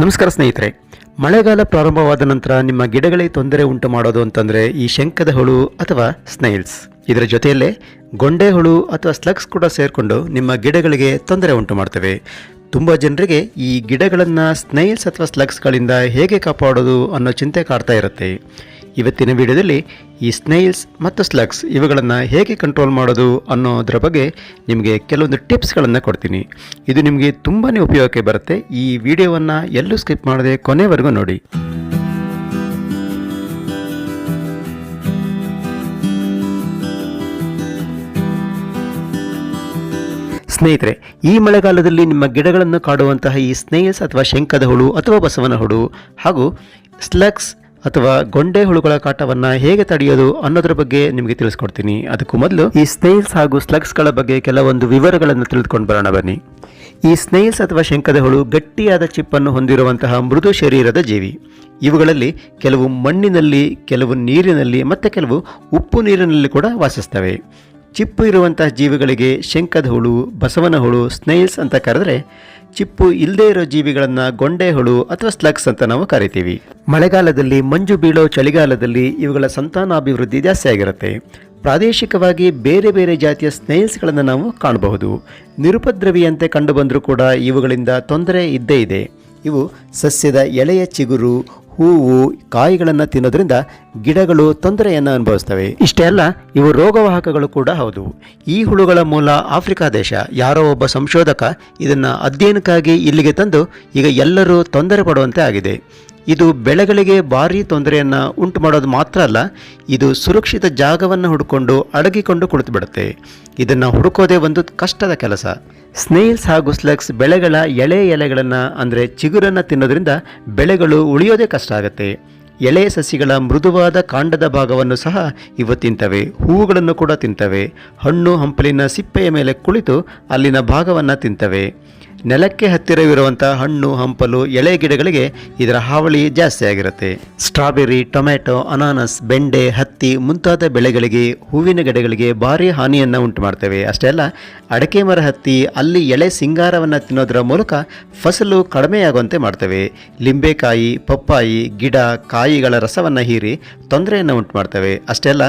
ನಮಸ್ಕಾರ ಸ್ನೇಹಿತರೆ. ಮಳೆಗಾಲ ಪ್ರಾರಂಭವಾದ ನಂತರ ನಿಮ್ಮ ಗಿಡಗಳಿಗೆ ತೊಂದರೆ ಉಂಟು ಮಾಡೋದು ಅಂತಂದರೆ ಈ ಶಂಕದ ಹುಳು ಅಥವಾ ಸ್ನೈಲ್ಸ್. ಇದರ ಜೊತೆಯಲ್ಲೇ ಗೊಂಡೆ ಹುಳು ಅಥವಾ ಸ್ಲಗ್ಸ್ ಕೂಡ ಸೇರಿಕೊಂಡು ನಿಮ್ಮ ಗಿಡಗಳಿಗೆ ತೊಂದರೆ ಉಂಟು ಮಾಡ್ತವೆ. ತುಂಬ ಜನರಿಗೆ ಈ ಗಿಡಗಳನ್ನು ಸ್ನೈಲ್ಸ್ ಅಥವಾ ಸ್ಲಗ್ಸ್ಗಳಿಂದ ಹೇಗೆ ಕಾಪಾಡೋದು ಅನ್ನೋ ಚಿಂತೆ ಕಾಡ್ತಾ ಇರುತ್ತೆ. ಇವತ್ತಿನ ವಿಡಿಯೋದಲ್ಲಿ ಈ ಸ್ನೈಲ್ಸ್ ಮತ್ತು ಸ್ಲಗ್ಸ್ ಇವುಗಳನ್ನು ಹೇಗೆ ಕಂಟ್ರೋಲ್ ಮಾಡೋದು ಅನ್ನೋದ್ರ ಬಗ್ಗೆ ನಿಮಗೆ ಕೆಲವೊಂದು ಟಿಪ್ಸ್ಗಳನ್ನು ಕೊಡ್ತೀನಿ. ಇದು ನಿಮಗೆ ತುಂಬಾ ಉಪಯೋಗಕ್ಕೆ ಬರುತ್ತೆ. ಈ ವಿಡಿಯೋವನ್ನು ಎಲ್ಲೂ ಸ್ಕಿಪ್ ಮಾಡದೆ ಕೊನೆವರೆಗೂ ನೋಡಿ. ಸ್ನೇಹಿತರೆ, ಈ ಮಳೆಗಾಲದಲ್ಲಿ ನಿಮ್ಮ ಗಿಡಗಳನ್ನು ಕಾಡುವಂತಹ ಈ ಸ್ನೇಹಸ್ ಅಥವಾ ಶಂಕದ ಹುಳು ಅಥವಾ ಬಸವನ ಹುಳು ಹಾಗೂ ಸ್ಲಗ್ಸ್ ಅಥವಾ ಗೊಂಡೆ ಹುಳುಗಳ ಕಾಟವನ್ನು ಹೇಗೆ ತಡೆಯೋದು ಅನ್ನೋದ್ರ ಬಗ್ಗೆ ನಿಮಗೆ ತಿಳಿಸ್ಕೊಡ್ತೀನಿ. ಅದಕ್ಕೂ ಮೊದಲು ಈ ಸ್ನೇಲ್ಸ್ ಹಾಗೂ ಸ್ಲಗ್ಸ್ಗಳ ಬಗ್ಗೆ ಕೆಲವೊಂದು ವಿವರಗಳನ್ನು ತಿಳಿದುಕೊಂಡು ಬರೋಣ ಬನ್ನಿ. ಈ ಸ್ನೇಲ್ಸ್ ಅಥವಾ ಶಂಕದ ಹುಳು ಗಟ್ಟಿಯಾದ ಚಿಪ್ಪನ್ನು ಹೊಂದಿರುವಂತಹ ಮೃದು ಶರೀರದ ಜೀವಿ. ಇವುಗಳಲ್ಲಿ ಕೆಲವು ಮಣ್ಣಿನಲ್ಲಿ, ಕೆಲವು ನೀರಿನಲ್ಲಿ ಮತ್ತು ಕೆಲವು ಉಪ್ಪು ನೀರಿನಲ್ಲಿ ಕೂಡ ವಾಸಿಸ್ತವೆ. ಚಿಪ್ಪು ಇರುವಂತಹ ಜೀವಿಗಳಿಗೆ ಶಂಕದ ಹುಳು, ಬಸವನ ಹುಳು, ಸ್ನೇಲ್ಸ್ ಅಂತ ಕರೆದ್ರೆ ಚಿಪ್ಪು ಇಲ್ಲದೇ ಇರೋ ಜೀವಿಗಳನ್ನು ಗೊಂಡೆ, ಹುಳು ಅಥವಾ ಸ್ಲಗ್ಸ್ ಅಂತ ನಾವು ಕರಿತೀವಿ. ಮಳೆಗಾಲದಲ್ಲಿ ಮಂಜು ಬೀಳೋ ಚಳಿಗಾಲದಲ್ಲಿ ಇವುಗಳ ಸಂತಾನಾಭಿವೃದ್ಧಿ ಜಾಸ್ತಿ ಆಗಿರುತ್ತೆ. ಪ್ರಾದೇಶಿಕವಾಗಿ ಬೇರೆ ಬೇರೆ ಜಾತಿಯ ಸ್ನೇಹಿಸ್ಗಳನ್ನು ನಾವು ಕಾಣಬಹುದು. ನಿರುಪದ್ರವಿಯಂತೆ ಕಂಡುಬಂದರೂ ಕೂಡ ಇವುಗಳಿಂದ ತೊಂದರೆ ಇದ್ದೇ ಇದೆ. ಇವು ಸಸ್ಯದ ಎಳೆಯ ಚಿಗುರು ಹೂವು, ಕಾಯಿಗಳನ್ನು ತಿನ್ನೋದ್ರಿಂದ ಗಿಡಗಳು ತೊಂದರೆಯನ್ನು ಅನುಭವಿಸ್ತವೆ. ಇಷ್ಟೇ ಅಲ್ಲ, ಇವು ರೋಗವಾಹಕಗಳು ಕೂಡ ಹೌದು. ಈ ಹುಳುಗಳ ಮೂಲ ಆಫ್ರಿಕಾ ದೇಶ, ಯಾರೋ ಒಬ್ಬ ಸಂಶೋಧಕ ಇದನ್ನು ಅಧ್ಯಯನಕ್ಕಾಗಿ ಇಲ್ಲಿಗೆ ತಂದು ಈಗ ಎಲ್ಲರೂ ತೊಂದರೆ ಪಡುವಂತೆ ಆಗಿದೆ. ಇದು ಬೆಳೆಗಳಿಗೆ ಭಾರೀ ತೊಂದರೆಯನ್ನು ಉಂಟು ಮಾಡೋದು ಮಾತ್ರ ಅಲ್ಲ, ಇದು ಸುರಕ್ಷಿತ ಜಾಗವನ್ನು ಹುಡುಕೊಂಡು ಅಡಗಿಕೊಂಡು ಕುಳಿತುಬಿಡುತ್ತೆ. ಇದನ್ನು ಹುಡುಕೋದೇ ಒಂದು ಕಷ್ಟದ ಕೆಲಸ. ಸ್ನೇಲ್ಸ್ ಹಾಗೂ ಸ್ಲಗ್ಸ್ ಬೆಳೆಗಳ ಎಳೆ ಎಲೆಗಳನ್ನು, ಅಂದರೆ ಚಿಗುರನ್ನು ತಿನ್ನೋದ್ರಿಂದ ಬೆಳೆಗಳು ಉಳಿಯೋದೇ ಕಷ್ಟ ಆಗುತ್ತೆ. ಎಳೆ ಸಸಿಗಳ ಮೃದುವಾದ ಕಾಂಡದ ಭಾಗವನ್ನು ಸಹ ಇವು ತಿಂತವೆ, ಹೂವುಗಳನ್ನು ಕೂಡ ತಿಂತವೆ. ಹಣ್ಣು, ಹಂಪಲಿನ ಸಿಪ್ಪೆಯ ಮೇಲೆ ಕುಳಿತು ಅಲ್ಲಿನ ಭಾಗವನ್ನು ತಿಂತವೆ. ನೆಲಕ್ಕೆ ಹತ್ತಿರವಿರುವಂತಹ ಹಣ್ಣು, ಹಂಪಲು, ಎಳೆ ಗಿಡಗಳಿಗೆ ಇದರ ಹಾವಳಿ ಜಾಸ್ತಿ ಆಗಿರುತ್ತೆ. ಸ್ಟ್ರಾಬೆರಿ ಟೊಮೆಟೊ ಅನಾನಸ್, ಬೆಂಡೆ, ಹತ್ತಿ ಮುಂತಾದ ಬೆಳೆಗಳಿಗೆ, ಹೂವಿನ ಗಿಡಗಳಿಗೆ ಭಾರಿ ಹಾನಿಯನ್ನು ಉಂಟು ಮಾಡ್ತವೆ ಅಷ್ಟೇ ಅಲ್ಲ, ಅಡಕೆ ಮರ ಹತ್ತಿ, ಅಲ್ಲಿ ಎಳೆ ಸಿಂಗಾರವನ್ನು ತಿನ್ನೋದರ ಮೂಲಕ ಫಸಲು ಕಡಿಮೆಯಾಗುವಂತೆ ಮಾಡ್ತವೆ. ಲಿಂಬೆಕಾಯಿ, ಪಪ್ಪಾಯಿ, ಗಿಡ, ಕಾಯಿಗಳ ರಸವನ್ನು ಹೀರಿ ತೊಂದರೆಯನ್ನು ಉಂಟು ಮಾಡ್ತವೆ ಅಷ್ಟೇ ಅಲ್ಲ,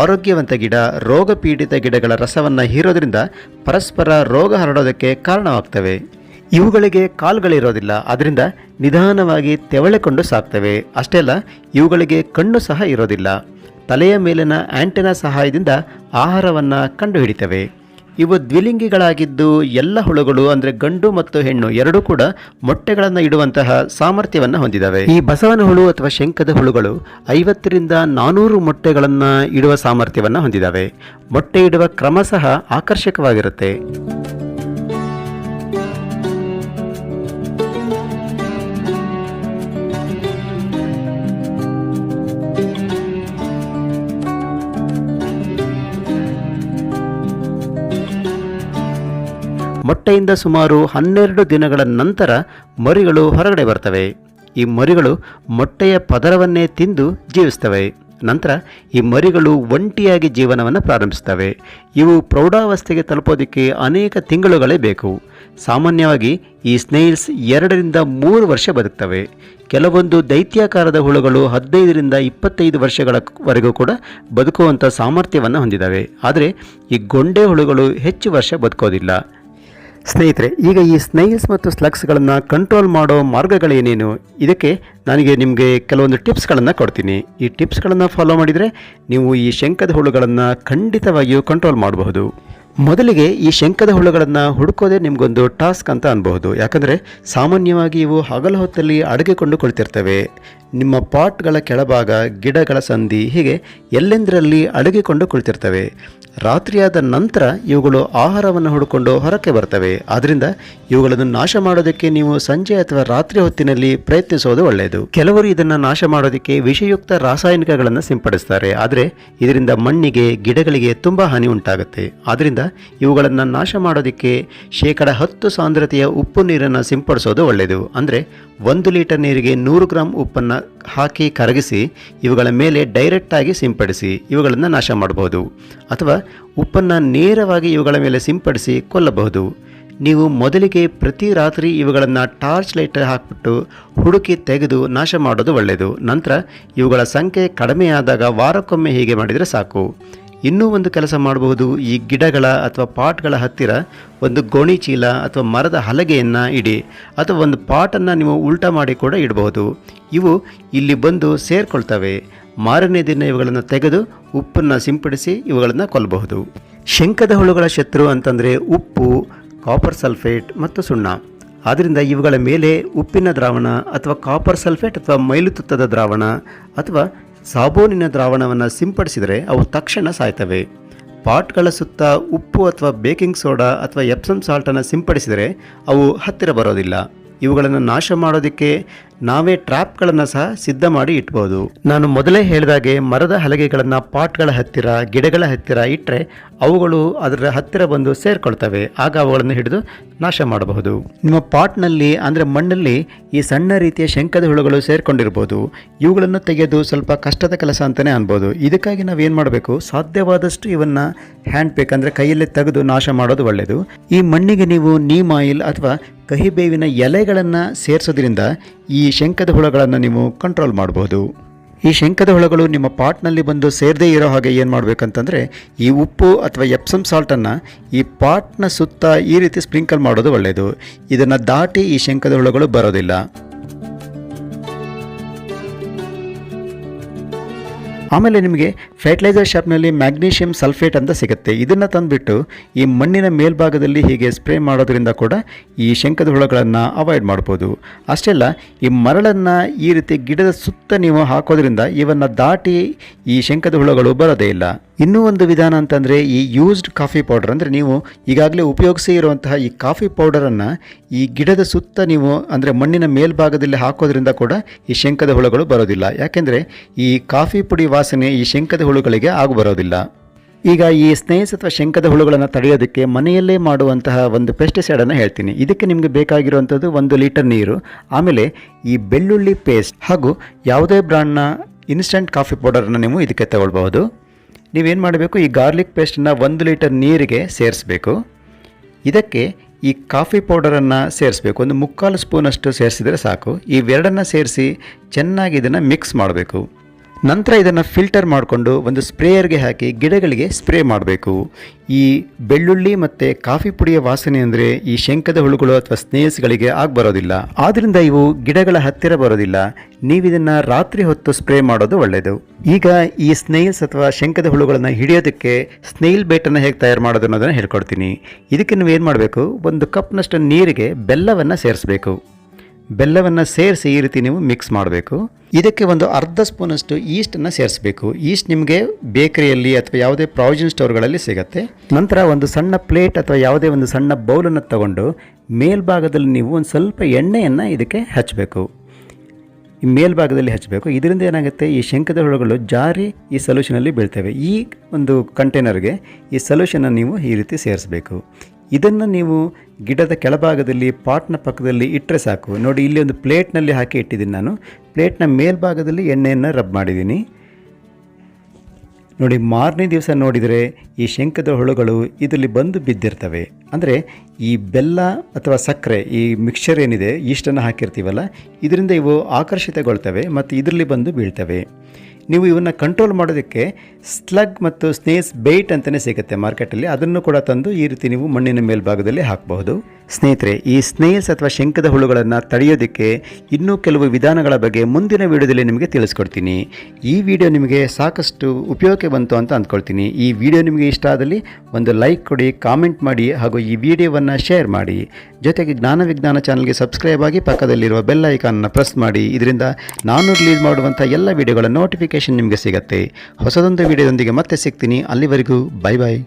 ಆರೋಗ್ಯವಂತ ಗಿಡ ರೋಗ ಪೀಡಿತ ಗಿಡಗಳ ರಸವನ್ನು ಹೀರೋದ್ರಿಂದ ಪರಸ್ಪರ ರೋಗ ಹರಡೋದಕ್ಕೆ ಕಾರಣವಾಗ್ತವೆ. ಇವುಗಳಿಗೆ ಕಾಲುಗಳಿರೋದಿಲ್ಲ. ಅದರಿಂದ ನಿಧಾನವಾಗಿ ತೆವಳೆಕೊಂಡು ಸಾಕ್ತವೆ. ಅಷ್ಟೇ ಅಲ್ಲ, ಇವುಗಳಿಗೆ ಕಣ್ಣು ಸಹ ಇರೋದಿಲ್ಲ. ತಲೆಯ ಮೇಲಿನ ಆಂಟೆನಾ ಸಹಾಯದಿಂದ ಆಹಾರವನ್ನು ಕಂಡುಹಿಡಿತವೆ. ಇವು ದ್ವಿಲಿಂಗಿಗಳಾಗಿದ್ದು ಎಲ್ಲ ಹುಳುಗಳು, ಅಂದರೆ ಗಂಡು ಮತ್ತು ಹೆಣ್ಣು, ಎರಡೂ ಕೂಡ ಮೊಟ್ಟೆಗಳನ್ನು ಇಡುವಂತಹ ಸಾಮರ್ಥ್ಯವನ್ನು ಹೊಂದಿದವೆ. ಈ ಬಸವನ ಹುಳು ಅಥವಾ ಶಂಕದ ಹುಳುಗಳು ಐವತ್ತರಿಂದ ನಾನೂರು ಮೊಟ್ಟೆಗಳನ್ನು ಇಡುವ ಸಾಮರ್ಥ್ಯವನ್ನು ಹೊಂದಿದವೆ. ಮೊಟ್ಟೆ ಇಡುವ ಕ್ರಮ ಸಹ ಆಕರ್ಷಕವಾಗಿರುತ್ತೆ. ಮೊಟ್ಟೆಯಿಂದ ಸುಮಾರು ಹನ್ನೆರಡು ದಿನಗಳ ನಂತರ ಮರಿಗಳು ಹೊರಗಡೆ ಬರ್ತವೆ. ಈ ಮರಿಗಳು ಮೊಟ್ಟೆಯ ಪದರವನ್ನೇ ತಿಂದು ಜೀವಿಸ್ತವೆ. ನಂತರ ಈ ಮರಿಗಳು ಒಂಟಿಯಾಗಿ ಜೀವನವನ್ನು ಪ್ರಾರಂಭಿಸ್ತವೆ ಇವು ಪ್ರೌಢಾವಸ್ಥೆಗೆ ತಲುಪೋದಕ್ಕೆ ಅನೇಕ ತಿಂಗಳುಗಳೇ ಬೇಕು. ಸಾಮಾನ್ಯವಾಗಿ ಈ ಸ್ನೇಲ್ಸ್ ಎರಡರಿಂದ ಮೂರು ವರ್ಷ ಬದುಕ್ತವೆ. ಕೆಲವೊಂದು ದೈತ್ಯಾಕಾರದ ಹುಳುಗಳು ಹದಿನೈದರಿಂದ ಇಪ್ಪತ್ತೈದು ವರ್ಷಗಳವರೆಗೂ ಕೂಡ ಬದುಕುವಂಥ ಸಾಮರ್ಥ್ಯವನ್ನು ಹೊಂದಿದ್ದಾವೆ. ಆದರೆ ಈ ಗೊಂಡೆ ಹುಳುಗಳು ಹೆಚ್ಚು ವರ್ಷ ಬದುಕೋದಿಲ್ಲ. ಸ್ನೇಹಿತರೆ, ಈಗ ಈ ಸ್ನೈಲ್ಸ್ ಮತ್ತು ಸ್ಲಗ್ಸ್ಗಳನ್ನು ಕಂಟ್ರೋಲ್ ಮಾಡೋ ಮಾರ್ಗಗಳೇನೇನು? ಇದಕ್ಕೆ ನನಗೆ ನಿಮಗೆ ಕೆಲವೊಂದು ಟಿಪ್ಸ್ಗಳನ್ನು ಕೊಡ್ತೀನಿ. ಈ ಟಿಪ್ಸ್ಗಳನ್ನು ಫಾಲೋ ಮಾಡಿದರೆ ನೀವು ಈ ಶಂಕದ ಹುಳುಗಳನ್ನು ಖಂಡಿತವಾಗಿಯೂ ಕಂಟ್ರೋಲ್ ಮಾಡಬಹುದು. ಮೊದಲಿಗೆ ಈ ಶಂಕದ ಹುಳುಗಳನ್ನು ಹುಡುಕೋದೇ ನಿಮಗೊಂದು ಟಾಸ್ಕ್ ಅಂತ ಅನ್ಬಹುದು. ಯಾಕಂದರೆ ಸಾಮಾನ್ಯವಾಗಿ ಇವು ಹಗಲ ಹೊತ್ತಲ್ಲಿ ಅಡಗಿಕೊಂಡು ಕುಳಿತಿರ್ತವೆ. ನಿಮ್ಮ ಪಾಟ್ಗಳ ಕೆಳಭಾಗ, ಗಿಡಗಳ ಸಂಧಿ, ಹೀಗೆ ಎಲ್ಲೆಂದರಲ್ಲಿ ಅಡಗಿಕೊಂಡು ಕುಳಿತಿರ್ತವೆ. ರಾತ್ರಿಯಾದ ನಂತರ ಇವುಗಳು ಆಹಾರವನ್ನು ಹುಡುಕೊಂಡು ಹೊರಕ್ಕೆ ಬರ್ತವೆ. ಆದ್ದರಿಂದ ಇವುಗಳನ್ನು ನಾಶ ಮಾಡೋದಕ್ಕೆ ನೀವು ಸಂಜೆ ಅಥವಾ ರಾತ್ರಿ ಹೊತ್ತಿನಲ್ಲಿ ಪ್ರಯತ್ನಿಸೋದು ಒಳ್ಳೆಯದು. ಕೆಲವರು ಇದನ್ನು ನಾಶ ಮಾಡೋದಕ್ಕೆ ವಿಷಯುಕ್ತ ರಾಸಾಯನಿಕಗಳನ್ನು ಸಿಂಪಡಿಸ್ತಾರೆ. ಆದರೆ ಇದರಿಂದ ಮಣ್ಣಿಗೆ, ಗಿಡಗಳಿಗೆ ತುಂಬ ಹಾನಿ ಉಂಟಾಗುತ್ತೆ. ಆದ್ದರಿಂದ ಇವುಗಳನ್ನು ನಾಶ ಮಾಡೋದಕ್ಕೆ ಶೇಕಡ ಹತ್ತು ಸಾಂದ್ರತೆಯ ಉಪ್ಪು ನೀರನ್ನು ಸಿಂಪಡಿಸೋದು ಒಳ್ಳೆಯದು. ಅಂದರೆ ಒಂದು ಲೀಟರ್ ನೀರಿಗೆ ನೂರು ಗ್ರಾಂ ಉಪ್ಪನ್ನು ಹಾಕಿ ಕರಗಿಸಿ ಇವುಗಳ ಮೇಲೆ ಡೈರೆಕ್ಟಾಗಿ ಸಿಂಪಡಿಸಿ ಇವುಗಳನ್ನು ನಾಶ ಮಾಡಬಹುದು. ಅಥವಾ ಉಪ್ಪನ್ನು ನೇರವಾಗಿ ಇವುಗಳ ಮೇಲೆ ಸಿಂಪಡಿಸಿ ಕೊಲ್ಲಬಹುದು. ನೀವು ಮೊದಲಿಗೆ ಪ್ರತಿ ರಾತ್ರಿ ಇವುಗಳನ್ನು ಟಾರ್ಚ್ ಲೈಟ್ ಹಾಕಿಬಿಟ್ಟು ಹುಡುಕಿ ತೆಗೆದು ನಾಶ ಮಾಡೋದು ಒಳ್ಳೆಯದು. ನಂತರ ಇವುಗಳ ಸಂಖ್ಯೆ ಕಡಿಮೆಯಾದಾಗ ವಾರಕ್ಕೊಮ್ಮೆ ಹೀಗೆ ಮಾಡಿದರೆ ಸಾಕು. ಇನ್ನೂ ಒಂದು ಕೆಲಸ ಮಾಡಬಹುದು. ಈ ಗಿಡಗಳ ಅಥವಾ ಪಾಟ್ಗಳ ಹತ್ತಿರ ಒಂದು ಗೋಣಿ ಚೀಲ ಅಥವಾ ಮರದ ಹಲಗೆಯನ್ನು ಇಡಿ ಅಥವಾ ಒಂದು ಪಾಟನ್ನು ನೀವು ಉಲ್ಟಾ ಮಾಡಿ ಕೂಡ ಇಡಬಹುದು. ಇವು ಇಲ್ಲಿ ಬಂದು ಸೇರಿಕೊಳ್ತವೆ. ಮಾರನೇ ದಿನ ಇವುಗಳನ್ನು ತೆಗೆದು ಉಪ್ಪನ್ನು ಸಿಂಪಡಿಸಿ ಇವುಗಳನ್ನು ಕೊಲ್ಲಬಹುದು ಶಂಕದ ಹುಳುಗಳ ಶತ್ರು ಅಂತಂದರೆ ಉಪ್ಪು ಕಾಪರ್ ಸಲ್ಫೇಟ್ ಮತ್ತು ಸುಣ್ಣ. ಆದ್ದರಿಂದ ಇವುಗಳ ಮೇಲೆ ಉಪ್ಪಿನ ದ್ರಾವಣ ಅಥವಾ ಕಾಪರ್ ಸಲ್ಫೇಟ್ ಅಥವಾ ಮೈಲುತುತ್ತದ ದ್ರಾವಣ ಅಥವಾ ಸಾಬೂನಿನ ದ್ರಾವಣವನ್ನು ಸಿಂಪಡಿಸಿದರೆ ಅವು ತಕ್ಷಣ ಸಾಯ್ತವೆ. ಪಾಟ್ಗಳ ಸುತ್ತ ಉಪ್ಪು ಅಥವಾ ಬೇಕಿಂಗ್ ಸೋಡಾ ಅಥವಾ ಎಪ್ಸಮ್ ಸಾಲ್ಟನ್ನು ಸಿಂಪಡಿಸಿದರೆ ಅವು ಹತ್ತಿರ ಬರೋದಿಲ್ಲ. ಇವುಗಳನ್ನು ನಾಶ ಮಾಡೋದಕ್ಕೆ ನಾವೇ ಟ್ರ್ಯಾಪ್ಗಳನ್ನು ಸಹ ಸಿದ್ಧ ಮಾಡಿ ಇಟ್ಬೋದು. ನಾನು ಮೊದಲೇ ಹೇಳಿದಾಗೆ ಮರದ ಹಲಗೆಗಳನ್ನು ಪಾಟ್ಗಳ ಹತ್ತಿರ ಗಿಡಗಳ ಹತ್ತಿರ ಇಟ್ಟರೆ ಅವುಗಳು ಅದರ ಹತ್ತಿರ ಬಂದು ಸೇರ್ಕೊಳ್ತವೆ. ಆಗ ಅವುಗಳನ್ನು ಹಿಡಿದು ನಾಶ ಮಾಡಬಹುದು. ನಿಮ್ಮ ಪಾಟ್ನಲ್ಲಿ ಅಂದರೆ ಮಣ್ಣಲ್ಲಿ ಈ ಸಣ್ಣ ರೀತಿಯ ಶಂಕದ ಹುಳುಗಳು ಸೇರಿಕೊಂಡಿರ್ಬೋದು. ಇವುಗಳನ್ನು ತೆಗೆಯೋದು ಸ್ವಲ್ಪ ಕಷ್ಟದ ಕೆಲಸ ಅಂತಲೇ ಅನ್ಬೋದು. ಇದಕ್ಕಾಗಿ ನಾವೇನು ಮಾಡಬೇಕು? ಸಾಧ್ಯವಾದಷ್ಟು ಇವನ್ನು ಹ್ಯಾಂಡ್ ಪೇಕ್ ಅಂದರೆ ಕೈಯಲ್ಲೇ ತೆಗೆದು ನಾಶ ಮಾಡೋದು ಒಳ್ಳೆಯದು ಈ ಮಣ್ಣಿಗೆ ನೀವು ನೀಮ್ ಆಯಿಲ್ ಅಥವಾ ಕಹಿಬೇವಿನ ಎಲೆಗಳನ್ನು ಸೇರಿಸೋದ್ರಿಂದ ಈ ಶಂಕದ ಹುಳಗಳನ್ನು ನೀವು ಕಂಟ್ರೋಲ್ ಮಾಡ್ಬೋದು ಈ ಶಂಕದ ಹುಳಗಳು ನಿಮ್ಮ ಪಾಟ್ನಲ್ಲಿ ಬಂದು ಸೇರದೇ ಇರೋ ಹಾಗೆ ಏನು ಮಾಡಬೇಕಂತಂದರೆ, ಈ ಉಪ್ಪು ಅಥವಾ ಎಪ್ಸಮ್ ಸಾಲ್ಟನ್ನು ಈ ಪಾಟ್ನ ಸುತ್ತ ಈ ರೀತಿ ಸ್ಪ್ರಿಂಕಲ್ ಮಾಡೋದು ಒಳ್ಳೆಯದು ಇದನ್ನು ದಾಟಿ ಈ ಶಂಕದ ಹುಳಗಳು ಬರೋದಿಲ್ಲ. ಆಮೇಲೆ ನಿಮಗೆ ಫರ್ಟಿಲೈಸರ್ ಶಾಪ್ನಲ್ಲಿ ಮ್ಯಾಗ್ನೀಷಿಯಂ ಸಲ್ಫೇಟ್ ಅಂತ ಸಿಗುತ್ತೆ. ಇದನ್ನು ತಂದುಬಿಟ್ಟು ಈ ಮಣ್ಣಿನ ಮೇಲ್ಭಾಗದಲ್ಲಿ ಹೀಗೆ ಸ್ಪ್ರೇ ಮಾಡೋದ್ರಿಂದ ಕೂಡ ಈ ಶಂಕದ ಹುಳಗಳನ್ನು ಅವಾಯ್ಡ್ ಮಾಡ್ಬೋದು. ಅಷ್ಟೇ ಅಲ್ಲ, ಈ ಮರಳನ್ನು ಈ ರೀತಿ ಗಿಡದ ಸುತ್ತ ನೀವು ಹಾಕೋದ್ರಿಂದ ಇವನ್ನು ದಾಟಿ ಈ ಶಂಕದ ಹುಳಗಳು ಬರೋದೇ ಇಲ್ಲ. ಇನ್ನೂ ಒಂದು ವಿಧಾನ ಅಂತಂದರೆ ಈ ಯೂಸ್ಡ್ ಕಾಫಿ ಪೌಡರ್ ಅಂದರೆ ನೀವು ಈಗಾಗಲೇ ಉಪಯೋಗಿಸಿ ಇರುವಂತಹ ಈ ಕಾಫಿ ಪೌಡರನ್ನು ಈ ಗಿಡದ ಸುತ್ತ ನೀವು ಅಂದರೆ ಮಣ್ಣಿನ ಮೇಲ್ಭಾಗದಲ್ಲಿ ಹಾಕೋದ್ರಿಂದ ಕೂಡ ಈ ಶಂಕದ ಹುಳುಗಳು ಬರೋದಿಲ್ಲ. ಯಾಕೆಂದರೆ ಈ ಕಾಫಿ ಪುಡಿ ವಾಸನೆ ಈ ಶಂಕದ ಹುಳುಗಳಿಗೆ ಆಗು ಬರೋದಿಲ್ಲ. ಈಗ ಈ ಸ್ನೇಹಿಸ್ ಅಥವಾ ಶಂಕದ ಹುಳುಗಳನ್ನು ತಡೆಯೋದಕ್ಕೆ ಮನೆಯಲ್ಲೇ ಮಾಡುವಂತಹ ಒಂದು ಪೆಸ್ಟಿಸೈಡನ್ನು ಹೇಳ್ತೀನಿ. ಇದಕ್ಕೆ ನಿಮಗೆ ಬೇಕಾಗಿರುವಂಥದ್ದು ಒಂದು ಲೀಟರ್ ನೀರು, ಆಮೇಲೆ ಈ ಬೆಳ್ಳುಳ್ಳಿ ಪೇಸ್ಟ್ ಹಾಗೂ ಯಾವುದೇ ಬ್ರ್ಯಾಂಡ್ನ ಇನ್ಸ್ಟಂಟ್ ಕಾಫಿ ಪೌಡರನ್ನು ನೀವು ಇದಕ್ಕೆ ತಗೊಳ್ಬಹುದು. ನೀವೇನು ಮಾಡಬೇಕು? ಈ ಗಾರ್ಲಿಕ್ ಪೇಸ್ಟನ್ನು ಒಂದು ಲೀಟರ್ ನೀರಿಗೆ ಸೇರಿಸಬೇಕು. ಇದಕ್ಕೆ ಈ ಕಾಫಿ ಪೌಡರನ್ನು ಸೇರಿಸಬೇಕು. ಒಂದು ಮುಕ್ಕಾಲು ಸ್ಪೂನಷ್ಟು ಸೇರಿಸಿದರೆ ಸಾಕು. ಇವೆರಡನ್ನು ಸೇರಿಸಿ ಚೆನ್ನಾಗಿ ಇದನ್ನು ಮಿಕ್ಸ್ ಮಾಡಬೇಕು. ನಂತರ ಇದನ್ನು ಫಿಲ್ಟರ್ ಮಾಡಿಕೊಂಡು ಒಂದು ಸ್ಪ್ರೇಯರ್ಗೆ ಹಾಕಿ ಗಿಡಗಳಿಗೆ ಸ್ಪ್ರೇ ಮಾಡಬೇಕು. ಈ ಬೆಳ್ಳುಳ್ಳಿ ಮತ್ತು ಕಾಫಿ ಪುಡಿಯ ವಾಸನೆ ಅಂದರೆ ಈ ಶಂಕದ ಹುಳುಗಳು ಅಥವಾ ಸ್ನೇಹಸ್ಗಳಿಗೆ ಆಗಿ ಬರೋದಿಲ್ಲ ಆದ್ದರಿಂದ ಇವು ಗಿಡಗಳ ಹತ್ತಿರ ಬರೋದಿಲ್ಲ. ನೀವು ಇದನ್ನು ರಾತ್ರಿ ಹೊತ್ತು ಸ್ಪ್ರೇ ಮಾಡೋದು ಒಳ್ಳೆಯದು ಈಗ ಈ ಸ್ನೇಹಿಲ್ಸ್ ಅಥವಾ ಶಂಕದ ಹುಳುಗಳನ್ನು ಹಿಡಿಯೋದಕ್ಕೆ ಸ್ನೇಹಿಲ್ ಬೇಟನ್ನು ಹೇಗೆ ತಯಾರು ಮಾಡೋದು ಅನ್ನೋದನ್ನು ಹೇಳ್ಕೊಡ್ತೀನಿ. ಇದಕ್ಕೆ ನೀವು ಏನು ಮಾಡಬೇಕು? ಒಂದು ಕಪ್ನಷ್ಟು ನೀರಿಗೆ ಬೆಲ್ಲವನ್ನು ಸೇರಿಸಬೇಕು. ಬೆಲ್ಲವನ್ನು ಸೇರಿಸಿ ಈ ರೀತಿ ನೀವು ಮಿಕ್ಸ್ ಮಾಡಬೇಕು. ಇದಕ್ಕೆ ಒಂದು ಅರ್ಧ ಸ್ಪೂನಷ್ಟು ಈಸ್ಟನ್ನು ಸೇರಿಸಬೇಕು. ಈಸ್ಟ್ ನಿಮಗೆ ಬೇಕರಿಯಲ್ಲಿ ಅಥವಾ ಯಾವುದೇ ಪ್ರಾವಿಜನ್ ಸ್ಟೋರ್ಗಳಲ್ಲಿ ಸಿಗುತ್ತೆ. ನಂತರ ಒಂದು ಸಣ್ಣ ಪ್ಲೇಟ್ ಅಥವಾ ಯಾವುದೇ ಒಂದು ಸಣ್ಣ ಬೌಲನ್ನು ತಗೊಂಡು ಮೇಲ್ಭಾಗದಲ್ಲಿ ನೀವು ಒಂದು ಸ್ವಲ್ಪ ಎಣ್ಣೆಯನ್ನು ಇದಕ್ಕೆ ಹಚ್ಚಬೇಕು ಈ ಮೇಲ್ಭಾಗದಲ್ಲಿ ಹಚ್ಚಬೇಕು ಇದರಿಂದ ಏನಾಗುತ್ತೆ? ಈ ಶಂಕದ ಹುಳುಗಳು ಜಾರಿ ಈ ಸೊಲ್ಯೂಷನಲ್ಲಿ ಬೀಳ್ತವೆ. ಈ ಒಂದು ಕಂಟೈನರ್ಗೆ ಈ ಸೊಲ್ಯೂಷನನ್ನು ನೀವು ಈ ರೀತಿ ಸೇರಿಸಬೇಕು. ಇದನ್ನು ನೀವು ಗಿಡದ ಕೆಳಭಾಗದಲ್ಲಿ, ಪಾಟ್ನ ಪಕ್ಕದಲ್ಲಿ ಇಟ್ಟರೆ ಸಾಕು. ನೋಡಿ, ಇಲ್ಲಿ ಒಂದು ಪ್ಲೇಟ್ನಲ್ಲಿ ಹಾಕಿ ಇಟ್ಟಿದ್ದೀನಿ ನಾನು. ಪ್ಲೇಟ್ನ ಮೇಲ್ಭಾಗದಲ್ಲಿ ಎಣ್ಣೆಯನ್ನು ರಬ್ ಮಾಡಿದ್ದೀನಿ. ನೋಡಿ, ಮಾರನೇ ದಿವಸ ನೋಡಿದರೆ ಈ ಶಂಕದ ಹುಳುಗಳು ಇದರಲ್ಲಿ ಬಂದು ಬಿದ್ದಿರ್ತವೆ. ಅಂದರೆ ಈ ಬೆಲ್ಲ ಅಥವಾ ಸಕ್ಕರೆ, ಈ ಮಿಕ್ಸ್ಚರ್ ಏನಿದೆ ಈಸ್ಟನ್ನು ಹಾಕಿರ್ತೀವಲ್ಲ, ಇದರಿಂದ ಇವು ಆಕರ್ಷಿತಗೊಳ್ತವೆ ಮತ್ತು ಇದರಲ್ಲಿ ಬಂದು ಬೀಳ್ತವೆ. ನೀವು ಇವನ್ನ ಕಂಟ್ರೋಲ್ ಮಾಡೋದಕ್ಕೆ ಸ್ಲಗ್ ಮತ್ತು ಸ್ನೇಸ್ ಬೇಟ್ ಅಂತಲೇ ಸಿಗುತ್ತೆ ಮಾರ್ಕೆಟಲ್ಲಿ. ಅದನ್ನು ಕೂಡ ತಂದು ಈ ರೀತಿ ನೀವು ಮಣ್ಣಿನ ಮೇಲ್ಭಾಗದಲ್ಲಿ ಹಾಕಬಹುದು. ಸ್ನೇಹಿತರೆ, ಈ ಸ್ನೇಲ್ಸ್ ಅಥವಾ ಶಂಕದ ಹುಳುಗಳನ್ನು ತಡೆಯೋದಕ್ಕೆ ಇನ್ನೂ ಕೆಲವು ವಿಧಾನಗಳ ಬಗ್ಗೆ ಮುಂದಿನ ವಿಡಿಯೋದಲ್ಲಿ ನಿಮಗೆ ತಿಳಿಸ್ಕೊಡ್ತೀನಿ. ಈ ವಿಡಿಯೋ ನಿಮಗೆ ಸಾಕಷ್ಟು ಉಪಯೋಗಕ್ಕೆ ಬಂತು ಅಂತ ಅಂದ್ಕೊಳ್ತೀನಿ. ಈ ವಿಡಿಯೋ ನಿಮಗೆ ಇಷ್ಟ ಆದಲ್ಲಿ ಒಂದು ಲೈಕ್ ಕೊಡಿ, ಕಾಮೆಂಟ್ ಮಾಡಿ ಹಾಗೂ ಈ ವಿಡಿಯೋವನ್ನು ಶೇರ್ ಮಾಡಿ. ಜೊತೆಗೆ ಜ್ಞಾನ ವಿಜ್ಞಾನ ಚಾನಲ್ಗೆ ಸಬ್ಸ್ಕ್ರೈಬ್ ಆಗಿ ಪಕ್ಕದಲ್ಲಿರುವ ಬೆಲ್ ಐಕಾನನ್ನು ಪ್ರೆಸ್ ಮಾಡಿ. ಇದರಿಂದ ನಾನು ರಿಲೀಸ್ ಮಾಡುವಂಥ ಎಲ್ಲ ವಿಡಿಯೋಗಳ ನೋಟಿಫಿಕೇಷನ್ ನಿಮಗೆ ಸಿಗುತ್ತೆ. ಹೊಸದೊಂದು ವಿಡಿಯೋದೊಂದಿಗೆ ಮತ್ತೆ ಸಿಗ್ತೀನಿ. ಅಲ್ಲಿವರೆಗೂ ಬೈ ಬಾಯ್